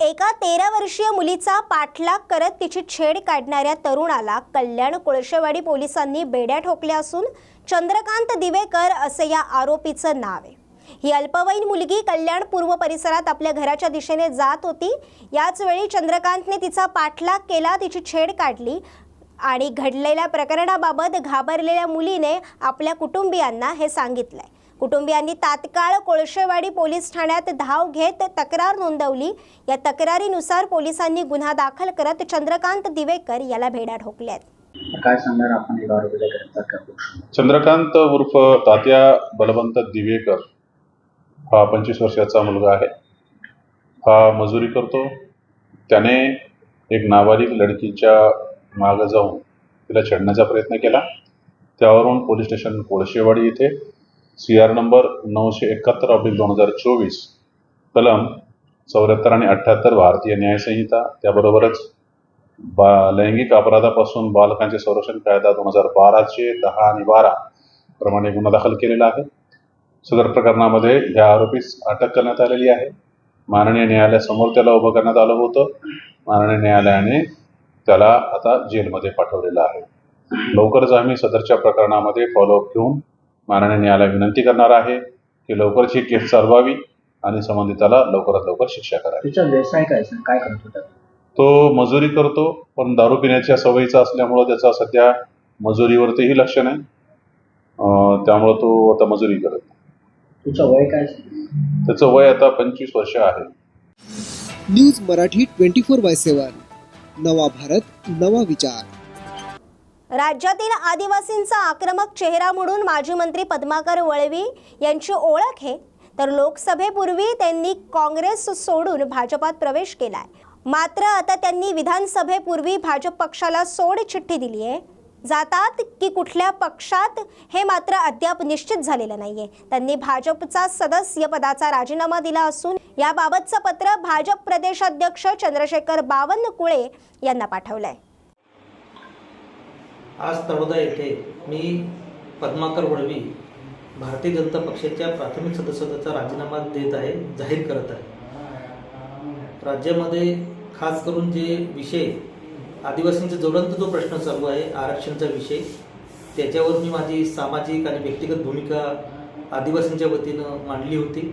एका तेरा वर्षीय मुलीचा पाठलाग करत तिची छेड काढणाऱ्या तरुणाला कल्याण कोळशेवाडी पोलिसांनी बेड्या ठोकल्या असून चंद्रकांत दिवेकर असे या आरोपीचं नाव आहे. ही अल्पवयीन मुलगी कल्याण पूर्व परिसरात आपल्या घराच्या दिशेने जात होती. याच वेळी चंद्रकांतने तिचा पाठलाग केला तिची छेड काढली आणि घडलेल्या प्रकरणाबाबत घाबरलेल्या मुलीने आपल्या कुटुंबियांना हे सांगितलंय. कुटुंबियांनी तात्काळ कोळशेवाडी पोलीस ठाण्यात धाव घेत तक्रार नोंदवली. या तक्रारीनुसार पोलिसांनी गुन्हा दाखल करत चंद्रकांत दिवेकर याला भेड्या ठोकल्या आहेत काय सांगणार आपण एका आरोपीला ग्रेप्तार करू शकतो चंद्रकांत उर्फ तात्या बलवंत दिवेकर हा पंचवीस वर्षाचा मुलगा आहे. हा मजुरी करतो. त्याने एक नाबालिक लडकीच्या मागं जाऊन तिला छेडण्याचा प्रयत्न केला. त्यावरून पोलीस स्टेशन कोळशेवाडी येथे सी आर नंबर नऊशे एकाहत्तर ऑब्लिक दोन हजार चोवीस. कलम चौऱ्याहत्तर आणि अठ्ठ्याहत्तर भारतीय न्यायसंहिता त्याबरोबरच बा लैंगिक अपराधापासून बालकांचे संरक्षण कायदा दोन हजार बाराचे दहा आणि बारा प्रमाणे गुन्हा दाखल केलेला आहे. सदर प्रकरणामध्ये या आरोपीस अटक करण्यात आलेली आहे. माननीय न्यायालयासमोर त्याला उभं करण्यात आलं होतं. माननीय न्यायालयाने त्याला आता जेलमध्ये पाठवलेलं आहे. लवकरच आम्ही सदरच्या प्रकरणामध्ये फॉलोअप घेऊन माननीय न्यायालय विनंती करणार आहे की लवकरच ही केस चालवावी आणि संबंधिताला लवकरात लवकर शिक्षा करावी. तिचा व्यवसाय काय सर? काय करत होता? तो मजुरी करतो पण दारू पिण्याच्या सवयीचा असल्यामुळं त्याचा सध्या मजुरीवरतीही लक्ष नाही. अं, त्यामुळं तो आता मजुरी करत नाही. तुझं वय काय? त्याचं वय आता पंचवीस वर्ष आहे. News Marathi twenty four by seven. नवा भारत नवा विचार. राज्यातील आदिवासींचा आक्रमक चेहरा म्हणून माजी मंत्री पद्माकर वळवी यांची ओळख आहे. तर लोकसभेपूर्वी त्यांनी काँग्रेस सोडून भाजपात प्रवेश केलाय. मात्र आता त्यांनी विधानसभेपूर्वी भाजप पक्षाला सोड चिठ्ठी दिली आहे. जातात की कुठल्या पक्षात हे मात्र अद्याप निश्चित झालेलं नाहीये. त्यांनी भाजपचा सदस्य पदाचा राजीनामा दिला असून याबाबतचं पत्र भाजप प्रदेशाध्यक्ष चंद्रशेखर बावनकुळे यांना पाठवलंय. आज तळोदा येथे मी पद्माकर वळवी भारतीय जनता पक्षाच्या प्राथमिक सदस्यत्वाचा राजीनामा देत आहे जाहीर करत आहे. राज्यामध्ये खास करून जे विषय आदिवासींचा ज्वलंत जो प्रश्न चालू आहे आरक्षणचा विषय त्याच्यावर मी माझी सामाजिक आणि व्यक्तिगत भूमिका आदिवासींच्या वतीनं मांडली होती.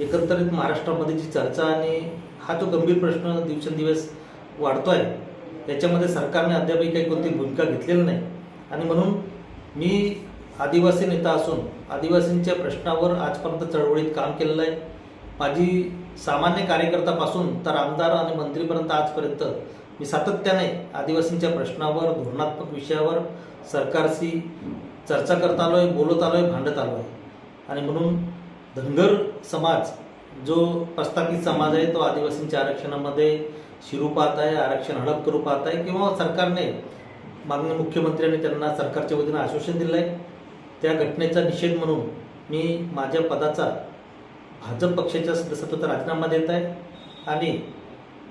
एकंदरीत महाराष्ट्रामध्ये जी चर्चा आणि हा जो गंभीर प्रश्न दिवसेंदिवस वाढतो आहे त्याच्यामध्ये सरकारने अद्यापही काही कोणती भूमिका घेतलेली नाही. आणि म्हणून मी आदिवासी नेता असून आदिवासींच्या प्रश्नावर आजपर्यंत चळवळीत काम केलेलं आहे. माझी सामान्य कार्यकर्तापासून तर आमदार आणि मंत्रीपर्यंत आजपर्यंत मी सातत्याने आदिवासींच्या प्रश्नावर धोरणात्मक विषयावर सरकारशी चर्चा करत आलो आहे बोलत आलो आहे भांडत आलो आहे आणि म्हणून धनगर समाज जो प्रस्थापित समाज आहे तो आदिवासींच्या आरक्षणामध्ये शिरू पाहत आहे आरक्षण हडप करू पाहत आहे किंवा सरकारने माननीय मुख्यमंत्र्यांनी त्यांना सरकारच्या वतीनं आश्वासन दिलं आहे त्या घटनेचा निषेध म्हणून मी माझ्या पदाचा भाजप पक्षाच्या सदस्यत्वाचा राजीनामा देत आहे आणि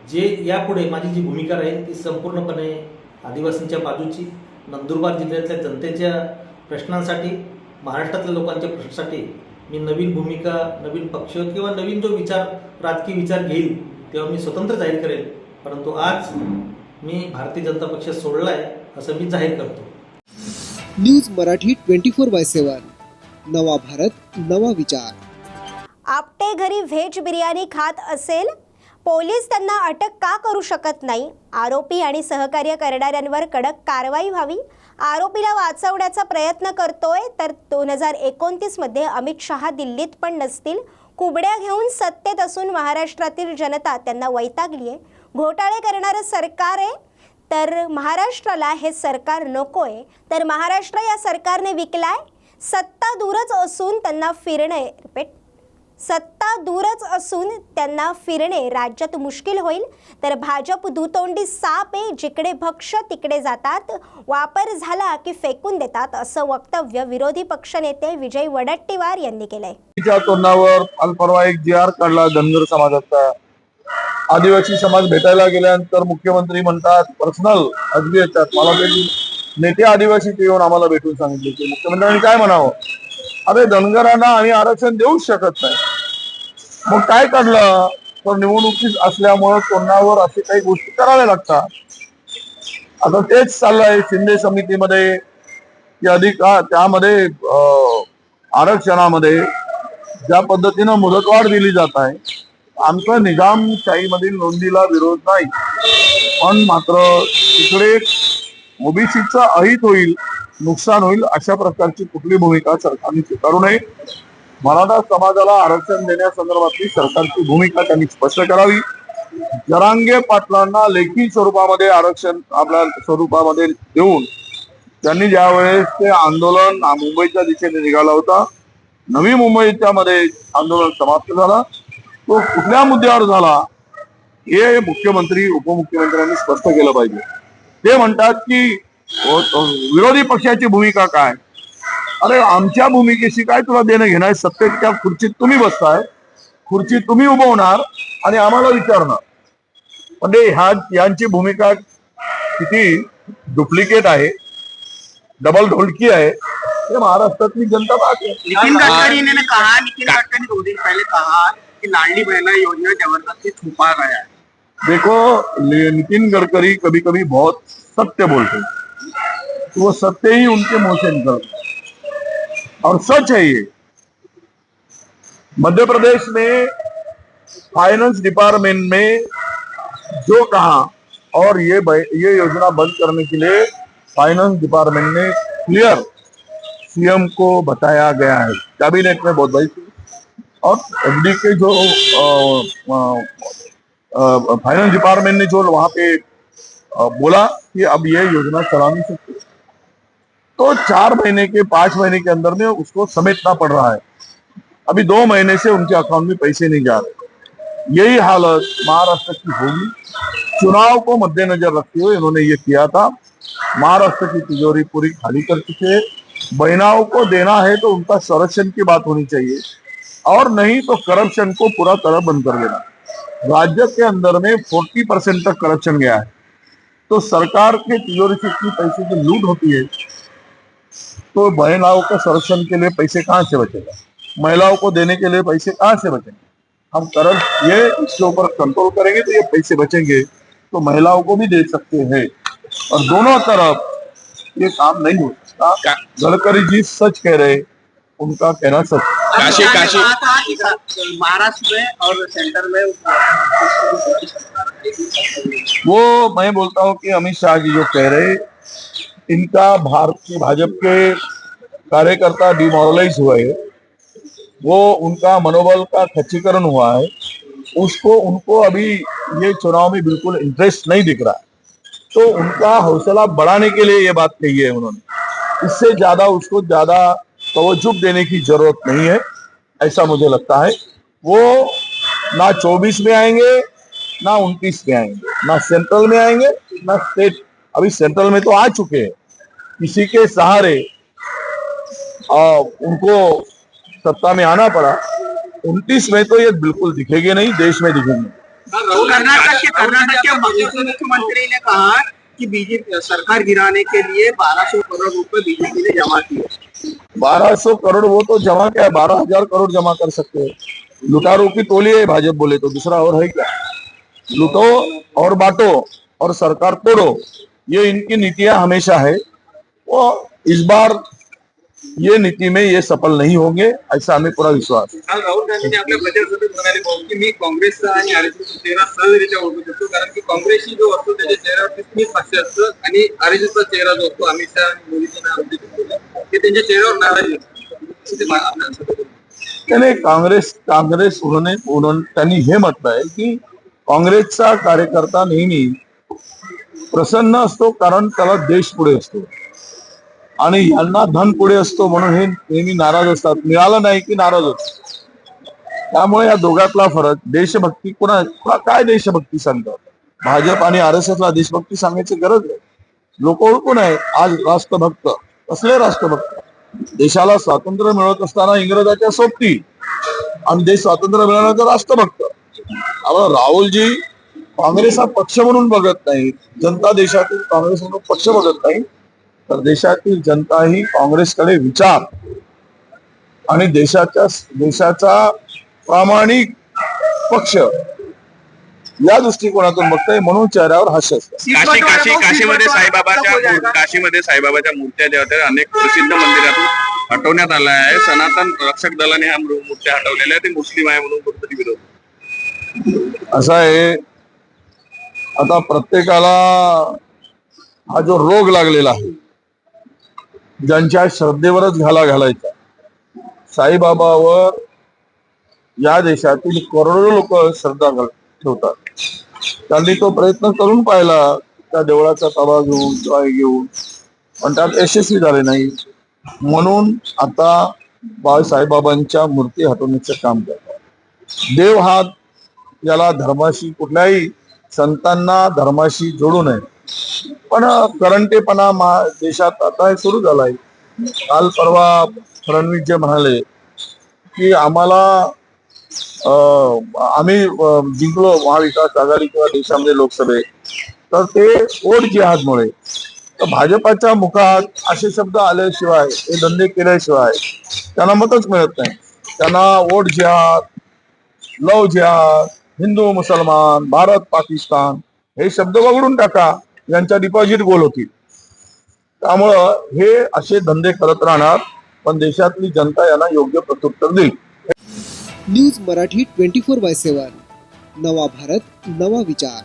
जे यापुढे माझी जी भूमिका राहील ती संपूर्णपणे आदिवासींच्या बाजूची नंदुरबार जिल्ह्यातल्या जनतेच्या प्रश्नांसाठी महाराष्ट्रातल्या लोकांच्या प्रश्नासाठी मी नवीन भूमिका नवीन पक्ष किंवा नवीन जो विचार राजकीय विचार घेईल तेव्हा मी स्वतंत्र जाहीर करेल. परंतु आज मी भारतीय जनता पक्ष सोडला आहे असं मी जाहीर करतो. News Marathi twenty four by seven. नवा भारत नवा विचार. आपटे घरी व्हेज बिर्याणी खात असेल? पोलीस त्यांना अटक का करू शकत नाही? आरोपी आणि सहकार्य करणाऱ्यांवर कडक कारवाई व्हावी? आरोपीला वाचवण्याचा प्रयत्न करतोय तर दोन हजार एकोणतीसमध्ये अमित शहा दिल्लीत पण नसतील. कुबड्या घेऊन सत्तेत असून महाराष्ट्रातील जनता त्यांना वैतागली आहे घोटाळे करणारं सरकार आहे तर महाराष्ट्राला हे सरकार नकोय. तर महाराष्ट्र या सरकारने विकलाय. सत्ता दूरच असून त्यांना फिरणं रिपीट सत्ता दूरच असून त्यांना फिरणे राज्यात मुश्किल होईल. तर भाजप दुतोंडी साप आहे जिकडे भक्ष तिकडे जातात. वापर झाला की फेकून देतात असं वक्तव्य विरोधी पक्षनेते विजय वडट्टीवार यांनी केलंय. तोंडावर काल परवा एक जी आर काढला धनगर समाजाचा. आदिवासी समाज भेटायला गेल्यानंतर मुख्यमंत्री म्हणतात पर्सनल अगदी येतात मला ते नेते आदिवासी ते येऊन आम्हाला भेटून सांगितले. की मुख्यमंत्र्यांनी काय म्हणावं? अरे धनगरांना आम्ही आरक्षण देऊच शकत नाही. मग काय काढलं? तर निवडणुकीत असल्यामुळं तोंडावर असे काही गोष्टी कराव्या लागतात. आता तेच चाललंय शिंदे समितीमध्ये. की अधिकार त्यामध्ये आरक्षणामध्ये ज्या पद्धतीनं मुदतवाढ दिली जात आहे आमचा निजामशाहीमधील नोंदीला विरोध नाही. पण मात्र तिकडे ओबीसीचं अहित होईल नुकसान होईल अशा प्रकारची कुठली भूमिका सरकारने स्वीकारू नये. मराठा समाजाला आरक्षण देण्यासंदर्भातली सरकारची भूमिका त्यांनी स्पष्ट करावी. जरांगे पाटलांना लेखी स्वरूपामध्ये आरक्षण आपल्या स्वरूपामध्ये देऊन त्यांनी ज्यावेळेस ते आंदोलन मुंबईच्या दिशेने निघाला होता नवी मुंबईच्या मध्ये आंदोलन समाप्त झाला. तो कुठल्या मुद्द्यावर झाला हे मुख्यमंत्री उपमुख्यमंत्र्यांनी स्पष्ट केलं पाहिजे. ते म्हणतात की विरोधी पक्षाची भूमिका काय? अरे आमच्या भूमिकेशी काय तुला देणं घेणं आहे? सत्तेच्या खुर्चीत तुम्ही बसताय. खुर्ची तुम्ही उभवणार आणि आम्हाला विचारणार. म्हणजे ह्या यांची भूमिका किती डुप्लिकेट आहे डबल ढोलकी आहे हे महाराष्ट्रातली जनता पाहते. नितिन गडकरी ने कहा नितिन गडकरी दो दिन पहले कहा कि लाडली बहना योजना जबरदस्ती छुपा गया है. देखो नितिन गडकरी कभी कभी बहुत सत्य बोलते तो वो सत्य ही उनके मुंह से निकलता और सच है ये। मध्य प्रदेश में फाइनेंस डिपार्टमेंट में जो कहा और ये ये योजना बंद करने के लिए फाइनेंस डिपार्टमेंट ने क्लियर सीएम को बताया गया है। कैबिनेट में बहुत बड़ी और एफडी के जो फाइनेंस डिपार्टमेंट ने जो वहाँ पे अ, बोला कि अब ये योजना चला नहीं सकती। तो चार महीने के, पाँच महीने के अंदर में उसको समेटना पड़ रहा है। अभी दो महीने से उनके अकाउंट में पैसे नहीं जा रहे। यही हालत महाराष्ट्र की होगी। चुनाव को मद्देनजर रखते हुए इन्होंने ये किया था। महाराष्ट्र की तिजोरी पूरी खाली कर चुके महिलाओं को देना है तो उनका संरक्षण की बात होनी चाहिए। और नहीं तो करप्शन को पूरा तरह बंद कर देना। राज्य के अंदर में 40 परसेंट तक करप्शन गया है। तो सरकार के तिजोरी से इतनी पैसे की लूट होती है। तो महिलाओं का संरक्षण के लिए पैसे कहाँ से बचेगा? महिलाओं को देने के लिए पैसे कहाँ से बचेंगे? हम करल ये इसके ऊपर कंट्रोल करेंगे तो ये पैसे बचेंगे। तो महिलाओं को भी दे सकते हैं। और दोनों तरफ़ ये काम नहीं हो सकता। गडकरी जी सच कह रहे उनका कहना सच है। काशी काशी। कहा था कि सा- महाराष्ट्र में और सेंटर में वो मैं बोलता हूँ कि अमित शाह जी जो कह रहे इनका भारत की भाजपा के कार्यकर्ता डिमोरलाइज हुए वो उनका मनोबल का खच्चीकरण हुआ है। उसको, उनको अभी ये चुनाव में बिल्कुल इंटरेस्ट नहीं दिख रहा। तो उनका हौसला बढ़ाने के लिए ये बात कही है उन्होंने। इससे ज़्यादा उसको ज़्यादा तवज्जुह देने की ज़रूरत नहीं है, ऐसा मुझे लगता है। वो ना 24 में आएँगे, ना 29 में आएँगे, ना सेंट्रल में आएँगे, ना स्टेट अभी सेंट्रल में तो आ चुके हैं। किसी के सहारे आ, उनको सत्ता में आना पड़ा। 29 में तो ये बिल्कुल दिखेंगे नहीं देश में दिखेंगे। कर्नाटक के कर्नाटक के मुख्यमंत्री ने कहा कि बीजेपी सरकार गिराने के लिए 1200 करोड़ रुपए बीजेपी ने जमा किए। बारह सौ करोड़ वो तो जमा क्या बारह हज़ार करोड़ जमा कर सकते हैं। लुटारू की टोली है भाजपा बोले तो दूसरा और है क्या? लुटो और बांटो और सरकार तोड़ो। ये इनकी नीतियाँ हमेशा है। वो इस बार ये नीति में ये सफल नहीं होंगे ऐसा हमें पूरा विश्वास काल राहुल गांधींनी आपल्या प्रचारसभेत म्हणाले भाऊ की मी काँग्रेसचा आणि आरएसएसचा चेहरा सहजरित्या ओळखू शकतो कारण की काँग्रेसची जो असतो त्याच्या चेहऱ्यावरती स्मित हास्य असतं आणि आरएसएसचा चेहरा जो असतो अमित शहा आणि ते त्यांच्या चेहऱ्यावर नाराजी. त्याने काँग्रेस काँग्रेस उन्होंने उन्होंने त्यांनी हे म्हटलंय की काँग्रेसचा कार्यकर्ता नेहमी प्रसन्न असतो कारण त्याला देश पुढे असतो. आणि यांना धन पुढे असतो म्हणून हे नेहमी नाराज असतात. मिळालं नाही की नाराज असतो त्यामुळे या दोघातला फरक देशभक्ती कुणा कुणा काय देशभक्ती सांगतात? भाजप आणि आर एस एसला देशभक्ती सांगायची गरज आहे. लोक ओळखून आहे आज राष्ट्रभक्त कसले राष्ट्रभक्त? देशाला स्वातंत्र्य मिळत असताना इंग्रजाच्या सोबती. आणि देश स्वातंत्र्य मिळाल्यानंतर राष्ट्रभक्त. आपण राहुलजी काँग्रेस हा पक्ष म्हणून बघत नाही. जनता देशातील काँग्रेस म्हणून पक्ष बघत नाही. तर देशातील जनता ही काँग्रेसकडे विचार. आणि देशाच्या देशाचा प्रामाणिक पक्ष या दृष्टिकोनातून बघताय म्हणून चेहऱ्यावर हास्य काशी काशी काशीमध्ये साईबाबाच्या काशीमध्ये साईबाबाच्या मूर्त्या ज्या होत्या अनेक प्रसिद्ध मंदिरातून हटवण्यात आल्या आहे. सनातन रक्षक दलाने ह्या मू- मूर्त्या हटवलेल्या ते मुस्लिम आहे म्हणून कुठेतरी विरोध. असं आहे. आता प्रत्येकाला हा जो रोग लागलेला आहे ज्यांच्या श्रद्धेवरच घाला घालायचा साईबाबावर या देशातील करोडो लोक श्रद्धा ठेवतात. त्यांनी तो प्रयत्न करून पाहिला त्या देवळाचा ताबा घेऊन किंवा घेऊन पण त्यात यशस्वी झाले नाही. म्हणून आता बाळ साईबाबांच्या मूर्ती हटवण्याचं काम करतात. देव हा याला धर्माशी कुठल्याही संतांना धर्माशी जोडू नये. पण करंटेपणा मा देशात आता हे सुरू झालाय. काल परवा फडणवीस जे म्हणाले की आम्हाला अं, आम्ही जिंकलो महाविकास आघाडी किंवा देशामध्ये लोकसभेत तर ते ओट जिहाजमुळे तर भाजपाच्या मुखात असे शब्द आल्याशिवाय हे धंदे केल्याशिवाय त्यांना मतच मिळत नाही. त्यांना वोट जिहाद लव जिहाद हिंदू मुसलमान भारत पाकिस्तान हे शब्द वगळून टाका यांच्या डिपॉझिट गोल होतील. त्यामुळं हे असे धंदे करत राहणार पण देशातली जनता यांना योग्य प्रत्युत्तर देईल. News Marathi twenty four by seven नवा भारत नवा विचार.